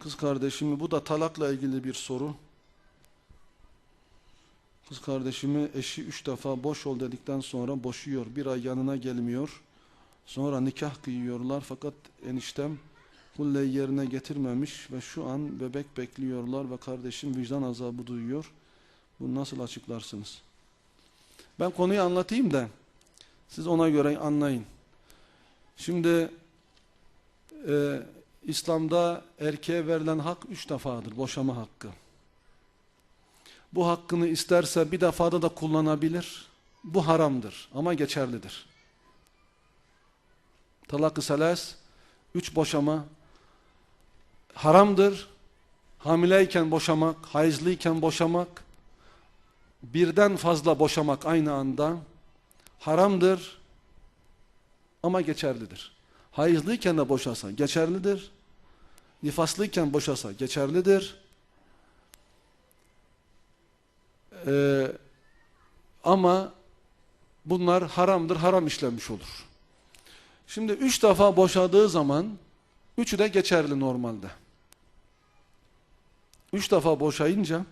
Kız kardeşimi bu da talakla ilgili bir soru. Kız kardeşimi eşi üç defa boş ol dedikten sonra boşuyor. Bir ay yanına gelmiyor. Sonra nikah kıyıyorlar fakat eniştem hulleyi yerine getirmemiş ve şu an bebek bekliyorlar ve kardeşim vicdan azabı duyuyor. Bunu nasıl açıklarsınız? Ben konuyu anlatayım da siz ona göre anlayın. Şimdi e, İslam'da erkeğe verilen hak üç defadır. Boşama hakkı. Bu hakkını isterse bir defada da kullanabilir. Bu haramdır ama geçerlidir. Talak-ı selas, üç boşama haramdır. Hamileyken boşamak, hayızlıyken boşamak, birden fazla boşamak aynı anda haramdır ama geçerlidir. Hayızlıyken de boşasa geçerlidir. Nifaslıyken boşasa geçerlidir. Ee, ama bunlar haramdır, haram işlenmiş olur. Şimdi üç defa boşadığı zaman üçü de geçerli normalde. Üç defa boşayınca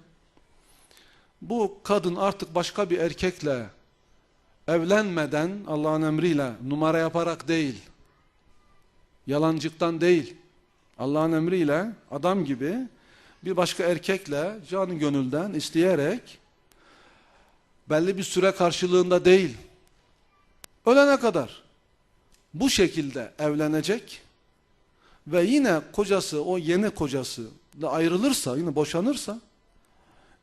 bu kadın artık başka bir erkekle evlenmeden Allah'ın emriyle numara yaparak değil, yalancıktan değil, Allah'ın emriyle adam gibi bir başka erkekle canı gönülden isteyerek belli bir süre karşılığında değil, ölene kadar bu şekilde evlenecek ve yine kocası, o yeni kocası da ayrılırsa, yine boşanırsa,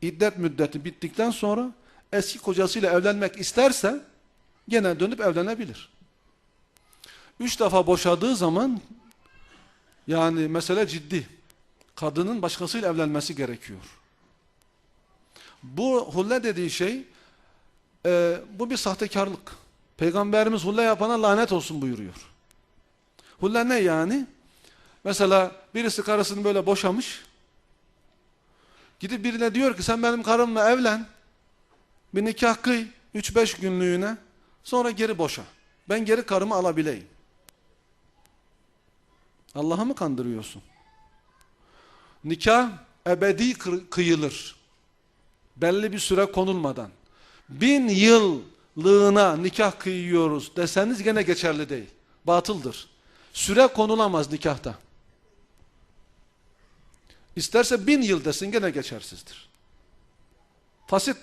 iddet müddeti bittikten sonra eski kocasıyla evlenmek isterse gene dönüp evlenebilir. Üç defa boşadığı zaman yani mesele ciddi. Kadının başkasıyla evlenmesi gerekiyor. Bu hulle dediği şey e, bu bir sahtekarlık. Peygamberimiz hulle yapana lanet olsun buyuruyor. Hulle ne yani? Mesela birisi karısını böyle boşamış. Gidip birine diyor ki sen benim karımla evlen. Bir nikah kıy 3-5 günlüğüne. Sonra geri boşa. Ben geri karımı alabileyim. Allah'ı mı kandırıyorsun? Nikah ebedi kıyılır. Belli bir süre konulmadan. Bin yıllığına nikah kıyıyoruz deseniz gene geçerli değil. Batıldır. Süre konulamaz nikahta. İsterse bin yıl desin gene geçersizdir. Fasit.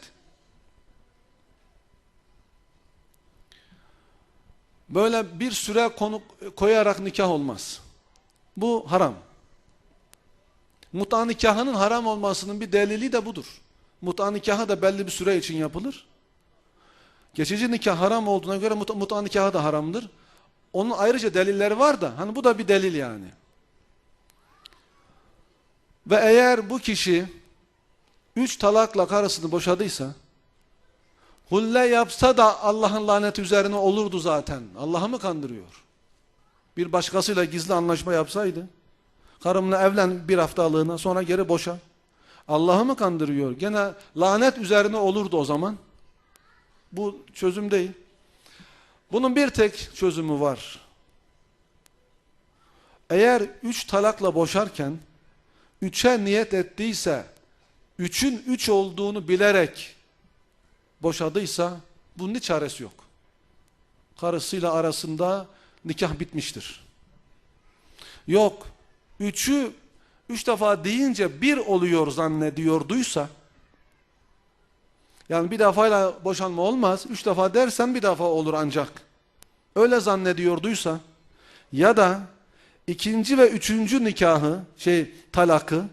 Böyle bir süre konu koyarak nikah olmaz. Bu haram. Muta nikahının haram olmasının bir delili de budur. Muta nikahı da belli bir süre için yapılır. Geçici nikah haram olduğuna göre muta, muta nikahı da haramdır. Onun ayrıca delilleri var da hani bu da bir delil yani. Ve eğer bu kişi üç talakla karısını boşadıysa hulle yapsa da Allah'ın laneti üzerine olurdu zaten. Allah'ı mı kandırıyor? Bir başkasıyla gizli anlaşma yapsaydı karımla evlen bir haftalığına sonra geri boşa. Allah'ı mı kandırıyor? Gene lanet üzerine olurdu o zaman. Bu çözüm değil. Bunun bir tek çözümü var. Eğer üç talakla boşarken üçe niyet ettiyse, üçün üç olduğunu bilerek boşadıysa bunun hiç çaresi yok. Karısıyla arasında nikah bitmiştir. Yok, üçü üç defa deyince bir oluyor zannediyorduysa, yani bir defayla boşanma olmaz, üç defa dersen bir defa olur ancak. Öyle zannediyorduysa, ya da ikinci ve üçüncü nikahı, şey talakı,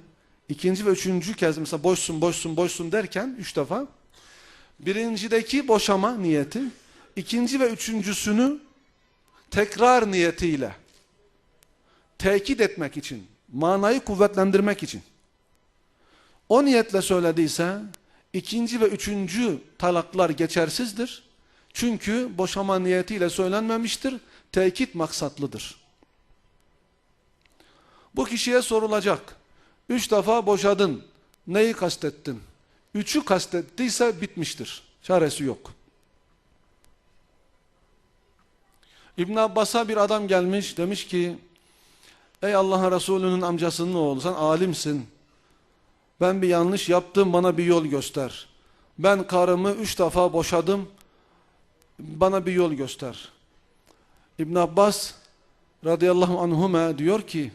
ikinci ve üçüncü kez mesela boşsun, boşsun, boşsun derken üç defa, birincideki boşama niyeti, ikinci ve üçüncüsünü tekrar niyetiyle tekit etmek için, manayı kuvvetlendirmek için o niyetle söylediyse ikinci ve üçüncü talaklar geçersizdir. Çünkü boşama niyetiyle söylenmemiştir, tekit maksatlıdır. Bu kişiye sorulacak. Üç defa boşadın. Neyi kastettin? Üçü kastettiyse bitmiştir. Çaresi yok. İbn Abbas'a bir adam gelmiş demiş ki Ey Allah'ın Resulü'nün amcasının oğlu sen alimsin. Ben bir yanlış yaptım bana bir yol göster. Ben karımı üç defa boşadım. Bana bir yol göster. İbn Abbas radıyallahu anhuma diyor ki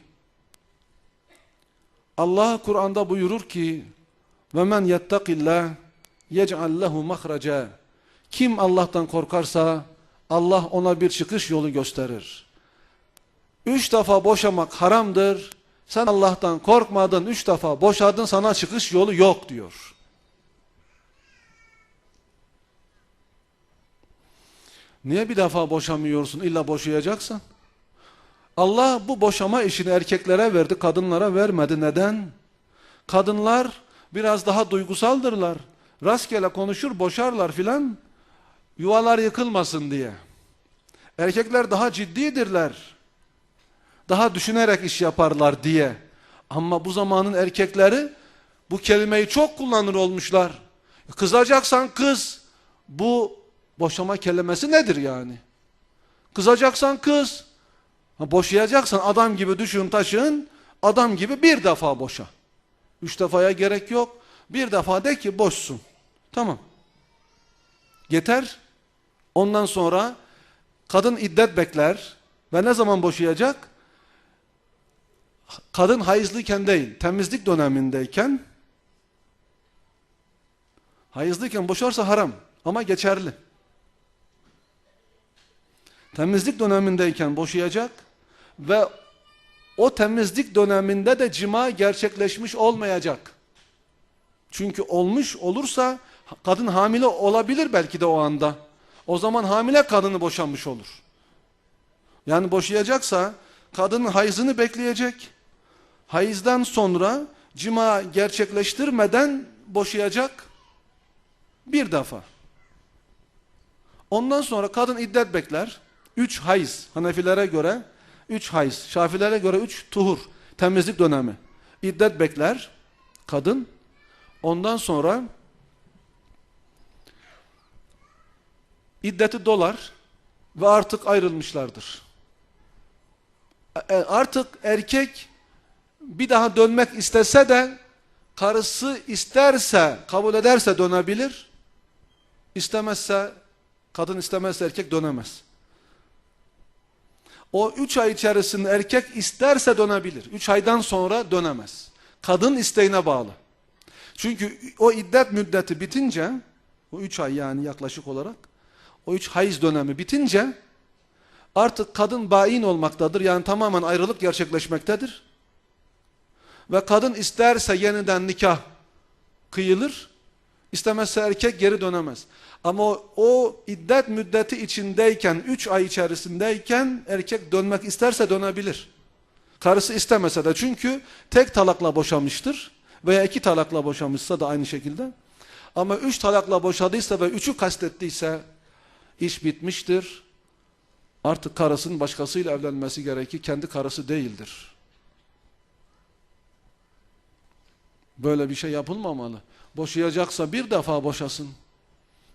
Allah Kur'an'da buyurur ki ve men yettakillah yec'al lehu mahraca kim Allah'tan korkarsa Allah ona bir çıkış yolu gösterir. Üç defa boşamak haramdır. Sen Allah'tan korkmadın, üç defa boşadın, sana çıkış yolu yok diyor. Niye bir defa boşamıyorsun? İlla boşayacaksan. Allah bu boşama işini erkeklere verdi, kadınlara vermedi. Neden? Kadınlar biraz daha duygusaldırlar. Rastgele konuşur, boşarlar filan. Yuvalar yıkılmasın diye. Erkekler daha ciddidirler. Daha düşünerek iş yaparlar diye. Ama bu zamanın erkekleri bu kelimeyi çok kullanır olmuşlar. Kızacaksan kız. Bu boşama kelimesi nedir yani? Kızacaksan kız. Boşayacaksan adam gibi düşün taşın. Adam gibi bir defa boşa. Üç defaya gerek yok. Bir defa de ki boşsun. Tamam. Yeter. Ondan sonra kadın iddet bekler ve ne zaman boşayacak? Kadın hayızlıyken değil, temizlik dönemindeyken hayızlıyken boşarsa haram ama geçerli. Temizlik dönemindeyken boşayacak ve o temizlik döneminde de cima gerçekleşmiş olmayacak. Çünkü olmuş olursa kadın hamile olabilir belki de o anda. O zaman hamile kadını boşanmış olur. Yani boşayacaksa kadının hayızını bekleyecek. Hayızdan sonra cima gerçekleştirmeden boşayacak bir defa. Ondan sonra kadın iddet bekler. Üç hayız Hanefilere göre üç hayız. Şafilere göre üç tuhur. Temizlik dönemi. İddet bekler kadın. Ondan sonra iddeti dolar ve artık ayrılmışlardır. E, Artık erkek bir daha dönmek istese de karısı isterse, kabul ederse dönebilir. İstemezse, kadın istemezse erkek dönemez. O üç ay içerisinde erkek isterse dönebilir. Üç aydan sonra dönemez. Kadın isteğine bağlı. Çünkü o iddet müddeti bitince, o üç ay yani yaklaşık olarak, o üç hayız dönemi bitince artık kadın bain olmaktadır. Yani tamamen ayrılık gerçekleşmektedir. Ve kadın isterse yeniden nikah kıyılır, istemezse erkek geri dönemez. Ama o, o iddet müddeti içindeyken, üç ay içerisindeyken erkek dönmek isterse dönebilir. Karısı istemese de çünkü tek talakla boşamıştır veya iki talakla boşamışsa da aynı şekilde. Ama üç talakla boşadıysa ve üçü kastettiyse iş bitmiştir. Artık karısının başkasıyla evlenmesi gerekir. Kendi karısı değildir. Böyle bir şey yapılmamalı. Boşayacaksa bir defa boşasın.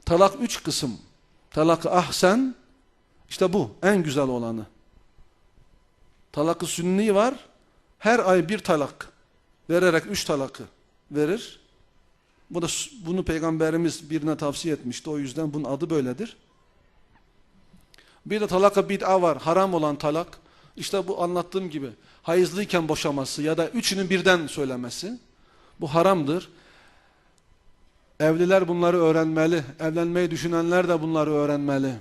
Talak üç kısım. Talak-ı ahsen işte bu en güzel olanı. Talak-ı sünni var. Her ay bir talak vererek üç talakı verir. Bu da bunu peygamberimiz birine tavsiye etmişti. O yüzden bunun adı böyledir. Bir de talaka bid'a var. Haram olan talak. İşte bu anlattığım gibi. Hayızlıyken boşaması ya da üçünün birden söylemesi. Bu haramdır. Evliler bunları öğrenmeli. Evlenmeyi düşünenler de bunları öğrenmeli.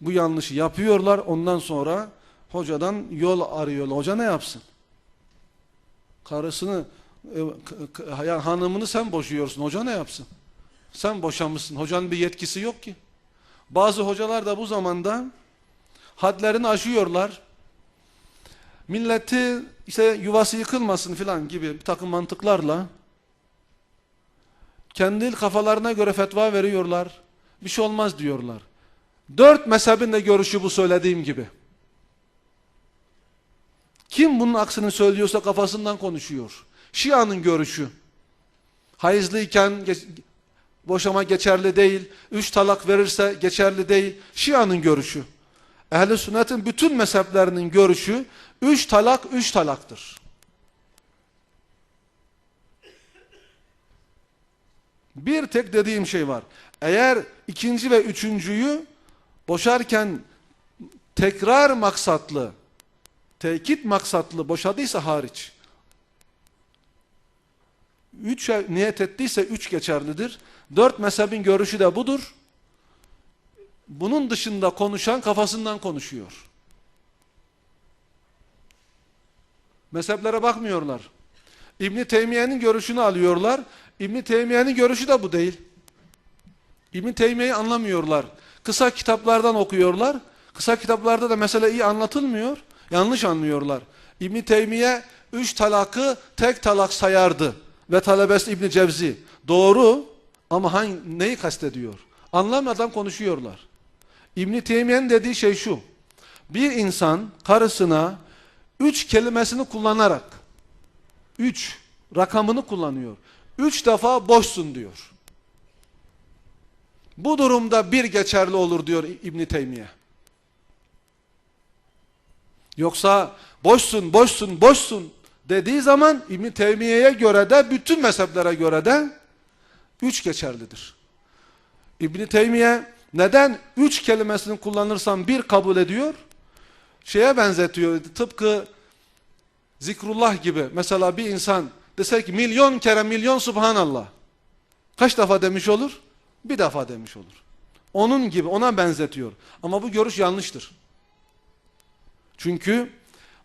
Bu yanlışı yapıyorlar. Ondan sonra hocadan yol arıyorlar. Hoca ne yapsın? Karısını, e, hanımını sen boşuyorsun. Hoca ne yapsın? Sen boşanmışsın. Hocanın bir yetkisi yok ki. Bazı hocalar da bu zamanda hadlerini aşıyorlar. Milleti işte yuvası yıkılmasın filan gibi bir takım mantıklarla kendi kafalarına göre fetva veriyorlar. Bir şey olmaz diyorlar. Dört mezhebin de görüşü bu söylediğim gibi. Kim bunun aksini söylüyorsa kafasından konuşuyor. Şia'nın görüşü. Hayızlıyken boşama geçerli değil. Üç talak verirse geçerli değil. Şia'nın görüşü. Ehli sünnetin bütün mezheplerinin görüşü üç talak üç talaktır. Bir tek dediğim şey var. Eğer ikinci ve üçüncüyü boşarken tekrar maksatlı, tekit maksatlı boşadıysa hariç. Üç niyet ettiyse üç geçerlidir. Dört mezhebin görüşü de budur. Bunun dışında konuşan kafasından konuşuyor. Mezheplere bakmıyorlar. İbn Teymiye'nin görüşünü alıyorlar. İbn Teymiye'nin görüşü de bu değil. İbn Teymiye'yi anlamıyorlar. Kısa kitaplardan okuyorlar. Kısa kitaplarda da mesele iyi anlatılmıyor. Yanlış anlıyorlar. İbn Teymiye üç talakı tek talak sayardı ve talebesi İbn Cevzi. Doğru ama hangi neyi kastediyor? Anlamadan konuşuyorlar. İbn Teymiye'nin dediği şey şu. Bir insan karısına üç kelimesini kullanarak üç rakamını kullanıyor. Üç defa boşsun diyor. Bu durumda bir geçerli olur diyor İbn Teymiye. Yoksa boşsun, boşsun, boşsun dediği zaman İbn Teymiye'ye göre de bütün mezheplere göre de üç geçerlidir. İbn Teymiye neden üç kelimesini kullanırsam bir kabul ediyor? Şeye benzetiyor. Tıpkı zikrullah gibi. Mesela bir insan dese ki milyon kere milyon subhanallah. Kaç defa demiş olur? Bir defa demiş olur. Onun gibi ona benzetiyor. Ama bu görüş yanlıştır. Çünkü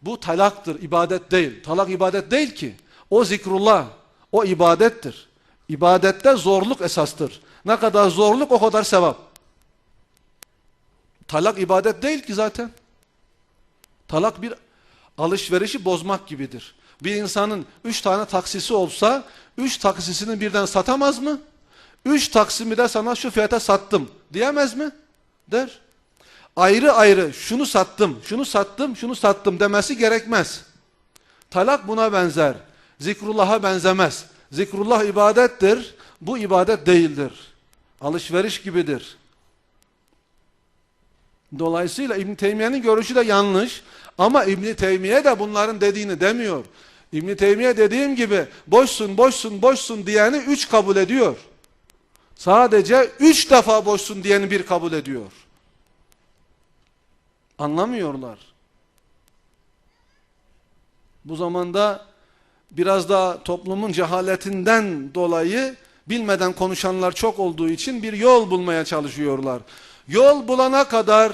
bu talaktır, ibadet değil. Talak ibadet değil ki. O zikrullah, o ibadettir. İbadette zorluk esastır. Ne kadar zorluk o kadar sevap. Talak ibadet değil ki zaten. Talak bir alışverişi bozmak gibidir. Bir insanın üç tane taksisi olsa, üç taksisini birden satamaz mı? Üç taksimi de sana şu fiyata sattım diyemez mi? Der. Ayrı ayrı şunu sattım, şunu sattım, şunu sattım demesi gerekmez. Talak buna benzer. Zikrullah'a benzemez. Zikrullah ibadettir. Bu ibadet değildir. Alışveriş gibidir. Dolayısıyla İbn Teymiye'nin görüşü de yanlış. Ama İbn Teymiye de bunların dediğini demiyor. İbn Teymiye dediğim gibi boşsun, boşsun, boşsun diyeni üç kabul ediyor. Sadece üç defa boşsun diyeni bir kabul ediyor. Anlamıyorlar. Bu zamanda biraz da toplumun cehaletinden dolayı bilmeden konuşanlar çok olduğu için bir yol bulmaya çalışıyorlar. Yol bulana kadar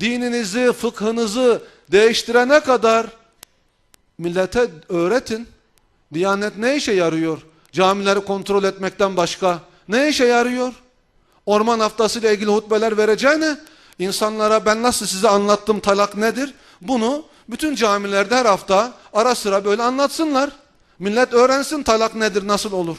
dininizi, fıkhınızı değiştirene kadar millete öğretin. Diyanet ne işe yarıyor? Camileri kontrol etmekten başka ne işe yarıyor? Orman haftası ile ilgili hutbeler vereceğine insanlara ben nasıl size anlattım talak nedir? Bunu bütün camilerde her hafta ara sıra böyle anlatsınlar. Millet öğrensin talak nedir, nasıl olur?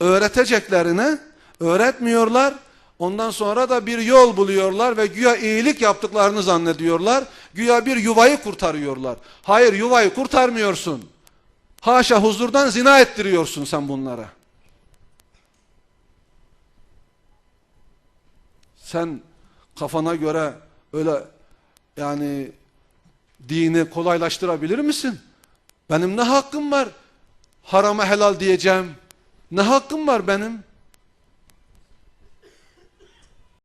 Öğreteceklerini öğretmiyorlar. Ondan sonra da bir yol buluyorlar ve güya iyilik yaptıklarını zannediyorlar. Güya bir yuvayı kurtarıyorlar. Hayır yuvayı kurtarmıyorsun. Haşa huzurdan zina ettiriyorsun sen bunlara. Sen kafana göre öyle yani dini kolaylaştırabilir misin? Benim ne hakkım var? Harama helal diyeceğim. Ne hakkım var benim?